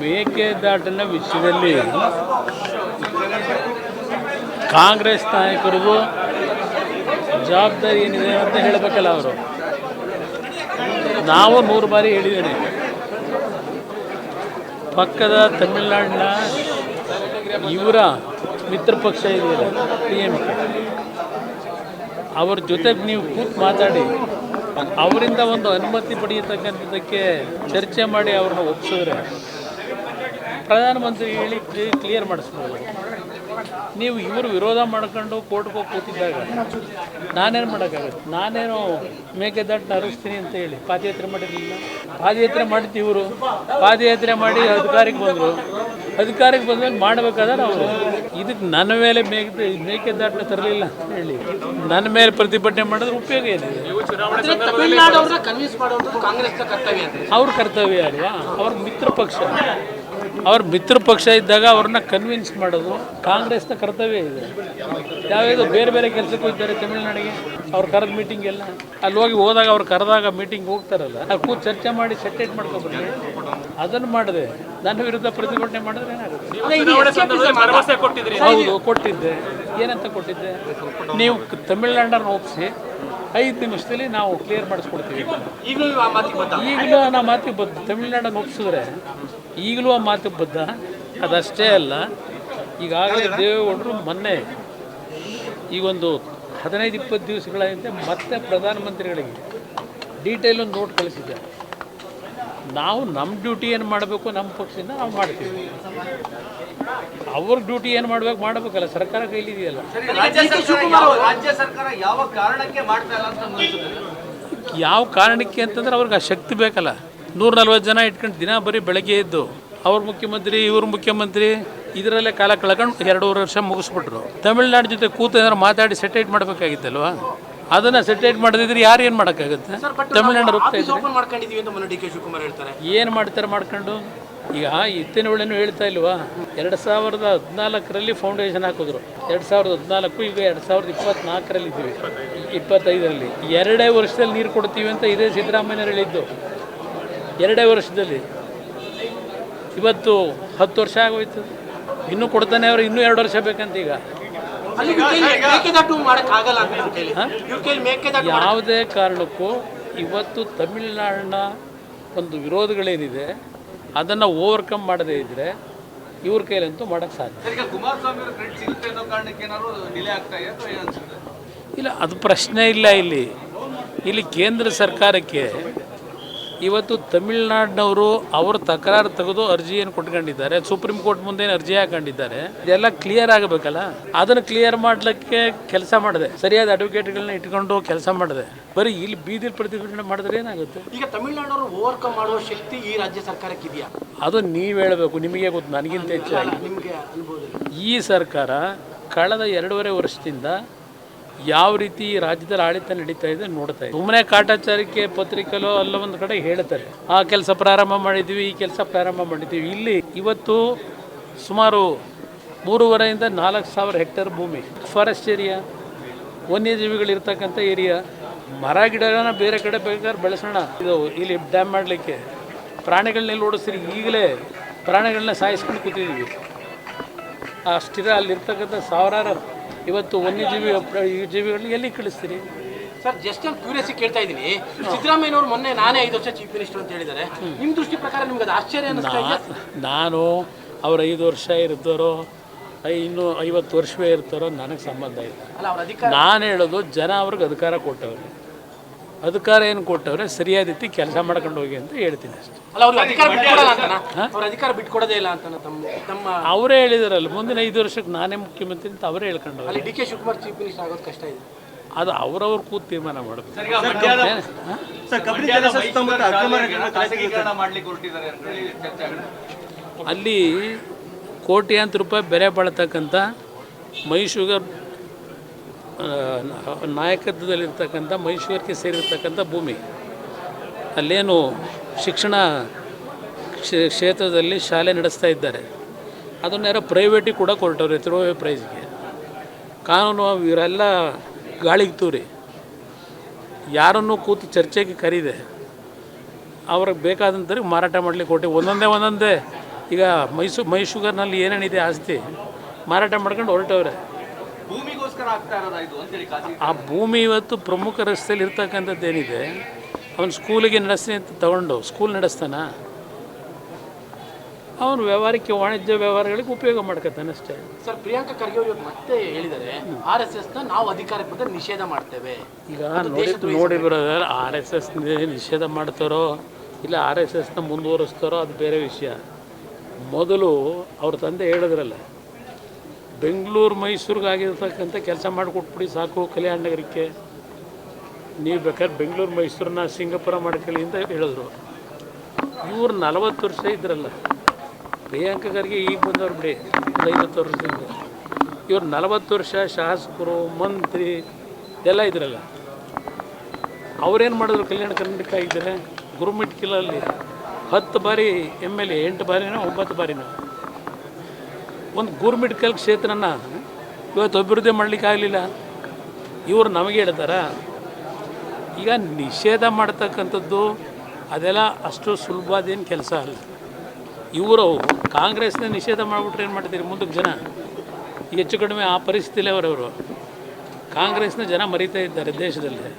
ಮೇಕೆದಾಟಿನ ವಿಷಯದಲ್ಲಿ ಕಾಂಗ್ರೆಸ್ ನಾಯಕರಿಗೂ ಜವಾಬ್ದಾರಿ ಏನಿದೆ ಅಂತ ಹೇಳಬೇಕಲ್ಲ ಅವರು? ನಾವು ಮೂರು ಬಾರಿ ಹೇಳಿದ್ದೇನೆ. ಪಕ್ಕದ ತಮಿಳುನಾಡಿನ ಇವರ ಮಿತ್ರ ಪಕ್ಷ ಇದೆಯಲ್ಲ ಪಿ ಎಂ ಕೆ. ಅವ್ರ ಜೊತೆಗೆ ನೀವು ಕೂತು ಮಾತಾಡಿ, ಅವರಿಂದ ಒಂದು ಅನುಮತಿ ಪಡೆಯತಕ್ಕಂಥದ್ದಕ್ಕೆ ಚರ್ಚೆ ಮಾಡಿ ಅವ್ರನ್ನ ಒಪ್ಸಿದ್ರೆ ಪ್ರಧಾನಮಂತ್ರಿ ಹೇಳಿ ಕ್ಲಿಯರ್ ಮಾಡಿಸ್ಬೋದು ನೀವು ಇವರು ವಿರೋಧ ಮಾಡ್ಕೊಂಡು ಕೋರ್ಟ್ಗೆ ಹೋಗಿ ಕೂತಿದ್ದಾಗ ನಾನೇನು ಮಾಡೋಕ್ಕಾಗುತ್ತೆ? ನಾನೇನು ಮೇಕೆದಾಟ್ನ ಹರಿಸ್ತೀನಿ ಅಂತ ಹೇಳಿ ಪಾದಯಾತ್ರೆ ಮಾಡಿರಲಿಲ್ಲ. ಪಾದಯಾತ್ರೆ ಮಾಡಿದ್ದು ಇವರು. ಪಾದಯಾತ್ರೆ ಮಾಡಿ ಅಧಿಕಾರಕ್ಕೆ ಬಂದರು. ಅಧಿಕಾರಕ್ಕೆ ಬಂದ್ಮೇಲೆ ಮಾಡಬೇಕಾದ್ರೆ ಅವರು. ಇದಕ್ಕೆ ನನ್ನ ಮೇಲೆ ಮೇಕೆ ಮೇಕೆದಾಟನ್ನ ತರಲಿಲ್ಲ ಅಂತ ಹೇಳಿ ನನ್ನ ಮೇಲೆ ಪ್ರತಿಭಟನೆ ಮಾಡಿದ್ರೆ ಉಪಯೋಗ ಏನಿದೆ ತಮಿಳ್ನಾಡವ್ರನ್ನ ಕನ್ವಿನ್ಸ್ ಮಾಡೋದು ಕಾಂಗ್ರೆಸ್ನ ಕರ್ತವ್ಯ ಅಂತ ಅವ್ರ ಕರ್ತವ್ಯ ಅಲ್ವಾ? ಅವ್ರ ಮಿತ್ರ ಪಕ್ಷ. ಅವ್ರ ಮಿತ್ರ ಪಕ್ಷ ಇದ್ದಾಗ ಅವ್ರನ್ನ ಕನ್ವಿನ್ಸ್ ಮಾಡೋದು ಕಾಂಗ್ರೆಸ್ನ ಕರ್ತವ್ಯ ಇದೆ. ಯಾವ್ಯಾವ ಬೇರೆ ಬೇರೆ ಕೆಲಸಕ್ಕೂ ಇದ್ದಾರೆ ತಮಿಳ್ನಾಡಿಗೆ. ಅವ್ರು ಕರೆದ ಮೀಟಿಂಗ್ ಎಲ್ಲ. ಅಲ್ಲಿ ಹೋಗಿ ಹೋದಾಗ ಅವ್ರು ಕರೆದಾಗ ಮೀಟಿಂಗ್ ಹೋಗ್ತಾರಲ್ಲ ಅಲ್ಲಿ ಕೂತು ಚರ್ಚೆ ಮಾಡಿ ಸೆಟೇಟ್ ಮಾಡ್ಕೊಬರ್ಲಿ. ಅದನ್ನು ಮಾಡಿದೆ. ನನ್ನ ವಿರುದ್ಧ ಪ್ರತಿಭಟನೆ ಮಾಡಿದ್ರೆ ಏನಾಗುತ್ತೆ? ಹೌದು ಕೊಟ್ಟಿದ್ದೆ. ಏನಂತ ಕೊಟ್ಟಿದ್ದೆ? ನೀವು ತಮಿಳ್ನಾಡನ್ನು ಒಪ್ಪಿಸಿ ಐದು ನಿಮಿಷದಲ್ಲಿ ನಾವು ಕ್ಲಿಯರ್ ಮಾಡಿಸ್ಕೊಡ್ತೀವಿ. ಈಗಲೂ ಆ ಮಾತಿಗೆ ಬಂದು. ತಮಿಳ್ನಾಡನ್ನು ಒಪ್ಸಿದ್ರೆ ಈಗಲೂ ಆ ಮಾತು ಬದ್ಧ? ಅದಷ್ಟೇ ಅಲ್ಲ ಈಗಾಗಲೇ ದೇವೇಗೌಡರು ಮೊನ್ನೆ ಈಗೊಂದು ಹದಿನೈದು ಇಪ್ಪತ್ತು ದಿವಸಗಳ ಹಿಂದೆ ಮತ್ತೆ ಪ್ರಧಾನಮಂತ್ರಿಗಳಿಗೆ ಡೀಟೇಲ್ ಒಂದು ನೋಟ್ ಕಳಿಸಿದ್ದಾರೆ. ನಾವು ನಮ್ಮ ಡ್ಯೂಟಿ ಏನು ಮಾಡಬೇಕು ನಮ್ಮ ಪಕ್ಷದಿಂದ ನಾವು ಮಾಡ್ತೀವಿ. ಅವ್ರ ಡ್ಯೂಟಿ ಏನು ಮಾಡ್ಬೇಕು ಮಾಡಬೇಕಲ್ಲ ಸರ್ಕಾರ ಕೈಲಿದೆಯಲ್ಲ ರಾಜ್ಯ ಸರ್ಕಾರ ರಾಜ್ಯ ಸರ್ಕಾರ ಯಾವ ಕಾರಣಕ್ಕೆ ಮಾಡ್ತಾ ಇಲ್ಲ ಅಂತ ಅನ್ಸುತ್ತೆ ಯಾವ ಕಾರಣಕ್ಕೆ ಅಂತಂದ್ರೆ ಅವ್ರಿಗೆ ಆ ಶಕ್ತಿ ಬೇಕಲ್ಲ. ನೂರ ನಲ್ವತ್ತು ಜನ ಇಟ್ಕೊಂಡು ದಿನ ಬರೀ ಬೆಳಗ್ಗೆ ಎದ್ದು ಅವ್ರ ಮುಖ್ಯಮಂತ್ರಿ ಇವ್ರ ಮುಖ್ಯಮಂತ್ರಿ ಇದರಲ್ಲೇ ಕಾಲ ಕಳ್ಕೊಂಡು ಎರಡೂವರೆ ವರ್ಷ ಮುಗಿಸ್ಬಿಟ್ರು. ತಮಿಳ್ನಾಡು ಜೊತೆ ಕೂತು ಏನಾದ್ರು ಮಾತಾಡಿ ಸೆಟೈಟ್ ಮಾಡಬೇಕಾಗಿತ್ತಲ್ವಾ? ಅದನ್ನ ಸೆಟೈಟ್ ಮಾಡದಿದ್ರೆ ಯಾರು ಏನು ಮಾಡೋಕ್ಕಾಗುತ್ತೆ? ತಮಿಳ್ನಾಡು ಹೋಗ್ತಾ ಹೇಳ್ತಾರೆ. ಏನು ಮಾಡ್ತಾರೆ ಮಾಡ್ಕೊಂಡು? ಈಗ ಇತ್ತಿನ ಹೇಳ್ತಾ ಇಲ್ವಾ? ಎರಡು ಸಾವಿರದ ಹದಿನಾಲ್ಕರಲ್ಲಿ ಫೌಂಡೇಶನ್ ಹಾಕಿದ್ರು. ಎರಡು ಸಾವಿರದ ಹದಿನಾಲ್ಕು ಈಗ ಎರಡು ಸಾವಿರದ ಇಪ್ಪತ್ನಾಲ್ಕರಲ್ಲಿ ಇದ್ದೀವಿ ಇಪ್ಪತ್ತೈದರಲ್ಲಿ. ಎರಡೇ ವರ್ಷದಲ್ಲಿ ನೀರು ಕೊಡ್ತೀವಿ ಅಂತ ಇದೇ ಸಿದ್ದರಾಮಯ್ಯರು ಹೇಳಿದ್ದು. ಎರಡೇ ವರ್ಷದಲ್ಲಿ. ಇವತ್ತು ಹತ್ತು ವರ್ಷ ಆಗೋಯ್ತು. ಇನ್ನೂ ಕೊಡ್ತಾನೆ ಅವ್ರು ಇನ್ನೂ ಎರಡು ವರ್ಷ ಬೇಕಂತ ಈಗ ಯಾವುದೇ ಕಾರಣಕ್ಕೂ ಇವತ್ತು ತಮಿಳುನಾಡಿನ ಒಂದು ವಿರೋಧಗಳೇನಿದೆ ಅದನ್ನು ಓವರ್ಕಮ್ ಮಾಡದೇ ಇದ್ದರೆ ಇವ್ರ ಕೈಲಂತೂ ಮಾಡೋಕ್ಕೆ ಸಾಧ್ಯ. ಸರ್, ಈಗ ಕುಮಾರಸ್ವಾಮಿ ಅವ್ರ ಸಿಗುತ್ತೆ ಅನ್ನೋ ಕಾರಣಕ್ಕೆ ಏನಾದ್ರು ಡಿಲೇ ಆಗ್ತಾ ಇದೆ ಅಥವಾ ಅನ್ಸುತ್ತೆ? ಇಲ್ಲ ಅದು ಪ್ರಶ್ನೆ ಇಲ್ಲ ಇಲ್ಲಿ. ಇಲ್ಲಿ ಕೇಂದ್ರ ಸರ್ಕಾರಕ್ಕೆ ಇವತ್ತು ತಮಿಳ್ನಾಡಿನವರು ಅವರು ತಕರಾರು ತೆಗೆದು ಅರ್ಜಿಯನ್ನು ಕೊಟ್ಕೊಂಡಿದ್ದಾರೆ. ಸುಪ್ರೀಂ ಕೋರ್ಟ್ ಮುಂದೆ ಏನು ಅರ್ಜಿ ಹಾಕೊಂಡಿದ್ದಾರೆ. ಇದೆಲ್ಲ ಕ್ಲಿಯರ್ ಆಗಬೇಕಲ್ಲ? ಅದನ್ನು ಕ್ಲಿಯರ್ ಮಾಡಲಿಕ್ಕೆ ಕೆಲಸ ಮಾಡಿದೆ. ಸರಿಯಾದ ಅಡ್ವೊಕೇಟ್ಗಳನ್ನ ಇಟ್ಕೊಂಡು ಕೆಲಸ ಮಾಡಿದೆ. ಬರೀ ಇಲ್ಲಿ ಬೀದಿಲ್ ಪ್ರತಿಭಟನೆ ಮಾಡಿದ್ರೆ ಏನಾಗುತ್ತೆ? ಈಗ ತಮಿಳ್ನಾಡವರು ಓವರ್ಕಮ್ ಮಾಡುವ ಶಕ್ತಿ ಈ ರಾಜ್ಯ ಸರ್ಕಾರಕ್ಕೆ ಇದೆಯಾ ಅದು ನೀವು ಹೇಳಬೇಕು. ನಿಮಗೆ ಗೊತ್ತು ನನಗಿಂತ ಹೆಚ್ಚಾಗಿ. ನಿಮಗೆ ಅನುಭವ ಈ ಸರ್ಕಾರ ಕಳೆದ ಎರಡೂವರೆ ವರ್ಷದಿಂದ ಯಾವ ರೀತಿ ರಾಜ್ಯದಲ್ಲಿ ಆಡಳಿತ ನಡೀತಾ ಇದೆ ನೋಡ್ತಾ ಇದೆ ಸುಮ್ಮನೆ ಕಾಟಾಚಾರಕ್ಕೆ ಪತ್ರಿಕೆಲೋ ಅಲ್ಲ ಒಂದು ಕಡೆ ಹೇಳ್ತಾರೆ. ಆ ಕೆಲಸ ಪ್ರಾರಂಭ ಮಾಡಿದ್ವಿ, ಈ ಕೆಲಸ ಪ್ರಾರಂಭ ಮಾಡಿದ್ದೀವಿ ಇಲ್ಲಿ ಇವತ್ತು ಸುಮಾರು ಮೂರುವರೆಯಿಂದ ನಾಲ್ಕು ಸಾವಿರ ಹೆಕ್ಟೇರ್ ಭೂಮಿ. ಫಾರೆಸ್ಟ್ ಏರಿಯಾ ವನ್ಯಜೀವಿಗಳಿರ್ತಕ್ಕಂಥ ಏರಿಯಾ. ಮರ ಗಿಡಗಳನ್ನ ಬೇರೆ ಕಡೆ ಬೇಕಾದ್ರೆ ಬೆಳೆಸೋಣ. ಇದು ಇಲ್ಲಿ ಡ್ಯಾಮ್ ಮಾಡಲಿಕ್ಕೆ ಪ್ರಾಣಿಗಳನ್ನೆಲ್ಲ ಓಡಿಸ್ರಿ ಈಗಲೇ ಪ್ರಾಣಿಗಳನ್ನ ಸಾಯಿಸ್ಕೊಂಡು ಕೂತಿದ್ದೀವಿ. ಅಷ್ಟಿರ ಅಲ್ಲಿರ್ತಕ್ಕಂಥ ಸಾವಿರಾರು ಇವತ್ತು ವನ್ಯಜೀವಿ ಜೀವಿಗಳನ್ನ ಎಲ್ಲಿ ಕಳಿಸ್ತೀರಿ? ಸರ್ ಜಸ್ಟ್ ಒಂದು ಕ್ಯೂರಿಯಾಸಿ ಕೇಳ್ತಾ ಇದ್ದೀನಿ. ಸಿದ್ದರಾಮಯ್ಯನವರು ಮೊನ್ನೆ ನಾನೇ ಐದು ವರ್ಷ ಚೀಫ್ ಮಿನಿಸ್ಟರ್ ಅಂತ ಹೇಳಿದ್ದಾರೆ. ನಿಮ್ಮ ದೃಷ್ಟಿ ಪ್ರಕಾರ ನಿಮ್ಗೆ ಅದು ಆಶ್ಚರ್ಯ ನಾನು ಅವ್ರು ಐದು ವರ್ಷ ಇರ್ತಾರೋ ಇನ್ನು ಐವತ್ತು ವರ್ಷವೇ ಇರ್ತಾರೋ ನನಗೆ ಸಂಬಂಧ ಇಲ್ಲ. ನಾನು ಹೇಳೋದು ಜನ ಅವ್ರಿಗೆ ಅಧಿಕಾರ ಕೊಟ್ಟವ್ರೆ. ಅಧಿಕಾರ ಏನು ಕೊಟ್ಟವ್ರೆ ಸರಿಯಾದ ರೀತಿ ಕೆಲಸ ಮಾಡ್ಕೊಂಡು ಹೋಗಿ ಅಂತ ಹೇಳ್ತೀನಿ ಅಷ್ಟೇ. ಅಲ್ಲ ಅವ್ರಿಗೆ ಅಧಿಕಾರ ಬಿಟ್ಕೊಡಲ್ಲ ಅಂತನ? ಅವ್ರ ಅಧಿಕಾರ ಬಿಟ್ಕೊಡೋದೇ ಇಲ್ಲ ಅಂತನ ತಮ್ಮ ತಮ್ಮ ಅವರೇ ಹೇಳಿದಾರಲ್ಲ ಮುಂದಿನ ಐದು ವರ್ಷಕ್ಕೆ ನಾನೇ ಮುಖ್ಯಮಂತ್ರಿ ಅಂತ ಅವರೇ ಹೇಳ್ಕೊಂಡು ಹೋಗಿ D K Shivakumar chief minister ಆಗೋದು ಕಷ್ಟ ಇದೆ. ಅದು ಅವ್ರವ್ರು ಕೂತ್ ತೀರ್ಮಾನ ಮಾಡಬೇಕು ಅಲ್ಲಿ ಕೋಟ್ಯಾಂತರ ರೂಪಾಯಿ ಬೆಲೆ ಬಾಳ್ತಕ್ಕಂಥ ಮೈಶುಗರ್ ನಾಯಕತ್ವದಲ್ಲಿರ್ತಕ್ಕಂಥ ಮೈಸೂರಿಗೆ ಸೇರಿರ್ತಕ್ಕಂಥ ಭೂಮಿ. ಅಲ್ಲೇನು ಶಿಕ್ಷಣ ಕ್ಷೇತ್ರದಲ್ಲಿ ಶಾಲೆ ನಡೆಸ್ತಾ ಇದ್ದಾರೆ. ಅದನ್ನ ಯಾರೋ ಪ್ರೈವೇಟಿಗೆ ಕೂಡ ಕೊರಟವ್ರೆ ತಿರುವೆ ಪ್ರೈಸ್ಗೆ ಕಾನೂನು ಇವರೆಲ್ಲ ಗಾಳಿಗೆ ತೂರಿ. ಯಾರನ್ನು ಕೂತು ಚರ್ಚೆಗೆ ಕರೀದೆ, ಅವ್ರಿಗೆ ಬೇಕಾದಂಥವ್ರಿಗೆ ಮಾರಾಟ ಮಾಡಲಿಕ್ಕೆ ಕೊಟ್ಟು. ಒಂದೊಂದೇ ಒಂದೊಂದೇ. ಈಗ ಮೈಸೂ, ಮೈಸೂರಿನಲ್ಲಿ ಏನೇನಿದೆ ಆಸ್ತಿ, ಮಾರಾಟ ಮಾಡ್ಕೊಂಡು ಹೊರಟವ್ರೆ. ಭೂಮಿಗೋಸ್ಕರ ಆ ಭೂಮಿ ಇವತ್ತು ಪ್ರಮುಖ ರಸ್ತೆಯಲ್ಲಿ ಇರ್ತಕ್ಕಂಥದ್ದು ಏನಿದೆ? ಅವನು ಸ್ಕೂಲಿಗೆ ನಡೆಸಿ ಅಂತ ತಗೊಂಡು ಸ್ಕೂಲ್ ನಡೆಸ್ತಾನ? ಅವನು ವ್ಯವಹಾರಕ್ಕೆ ವಾಣಿಜ್ಯ ವ್ಯವಹಾರಗಳಿಗೆ ಉಪಯೋಗ ಮಾಡ್ಕೊತಾನೆ ಅಷ್ಟೇ. ಸರ್ ಪ್ರಿಯಾಂಕಾ ಖರ್ಗೆ ಅವರು ಮತ್ತೆ ಹೇಳಿದ್ದಾರೆ ಆರ್ ಎಸ್ ಎಸ್ನ ನಾವು ಅಧಿಕಾರಕ್ಕೆ ಬಂದರೆ ನಿಷೇಧ ಮಾಡ್ತೇವೆ. ಈಗ ನೋಡಿ ನೋಡಿ ಬ್ರದರ್ ಆರ್ ಎಸ್ ಎಸ್ ನಿಷೇಧ ಮಾಡ್ತಾರೋ ಇಲ್ಲ ಆರ್ ಎಸ್ ಎಸ್ನ ಮುಂದುವರಿಸ್ತಾರೋ ಅದು ಬೇರೆ ವಿಷಯ. ಮೊದಲು ಅವ್ರ ತಂದೆ ಹೇಳಿದ್ರಲ್ಲ ಬೆಂಗಳೂರು, ಮೈಸೂರಿಗೆ ಆಗಿರ್ತಕ್ಕಂಥ ಕೆಲಸ ಮಾಡಿಕೊಟ್ಬಿಡಿ ಸಾಕು ಕಲ್ಯಾಣ ನಗರಕ್ಕೆ. ನೀವು ಬೇಕಾದ್ರೆ ಬೆಂಗಳೂರು, ಮೈಸೂರನ್ನ ಸಿಂಗಾಪುರ ಮಾಡ್ಕೊಳ್ಳಿ ಅಂತ ಹೇಳಿದ್ರು. ಇವ್ರು ನಲವತ್ತು ವರ್ಷ ಇದ್ರಲ್ಲ, ಪ್ರಿಯಾಂಕ ಖರ್ಗೆ ಈಗ ಬಂದವ್ರು ಬಿಡಿ ಒಂದು ಐವತ್ತು ವರ್ಷದಿಂದ. ಇವ್ರು ನಲವತ್ತು ವರ್ಷ ಶಾಸಕರು, ಮಂತ್ರಿ, ಎಲ್ಲ ಇದ್ರಲ್ಲ. ಅವ್ರೇನು ಮಾಡಿದ್ರು ಕಲ್ಯಾಣ ಕರ್ನಾಟಕ ಇದ್ದಾರೆ ಗುರುಮಿಟ್ಕಿಲಲ್ಲಿ ಹತ್ತು ಬಾರಿ ಎಂ ಎಲ್ ಎ, ಎಂಟು ಬಾರಿನೋ, ಒಂಬತ್ತು ಬಾರಿನೋ? ಒಂದು ಗುರುಮಿಟ್ಕಲ್ ಕ್ಷೇತ್ರನ ಇವತ್ತು ಅಭಿವೃದ್ಧಿ ಮಾಡಲಿಕ್ಕೆ ಆಗಲಿಲ್ಲ. ಇವರು ನಮಗೆ ಹೇಳ್ತಾರ, ಈಗ ನಿಷೇಧ ಮಾಡ್ತಕ್ಕಂಥದ್ದು ಅದೆಲ್ಲ ಅಷ್ಟು ಸುಲಭದೇನು ಕೆಲಸ ಅಲ್ಲ. ಇವರು ಕಾಂಗ್ರೆಸ್ನ ನಿಷೇಧ ಮಾಡಿಬಿಟ್ರೆ ಏನು ಮಾಡ್ತೀರಿ ಮುಂದಕ್ಕೆ ಜನ? ಹೆಚ್ಚು ಕಡಿಮೆ ಆ ಪರಿಸ್ಥಿತಿಲೇ ಅವರವರು ಕಾಂಗ್ರೆಸ್ನ ಜನ ಮರಿತಾ ಇದ್ದಾರೆ ದೇಶದಲ್ಲಿ.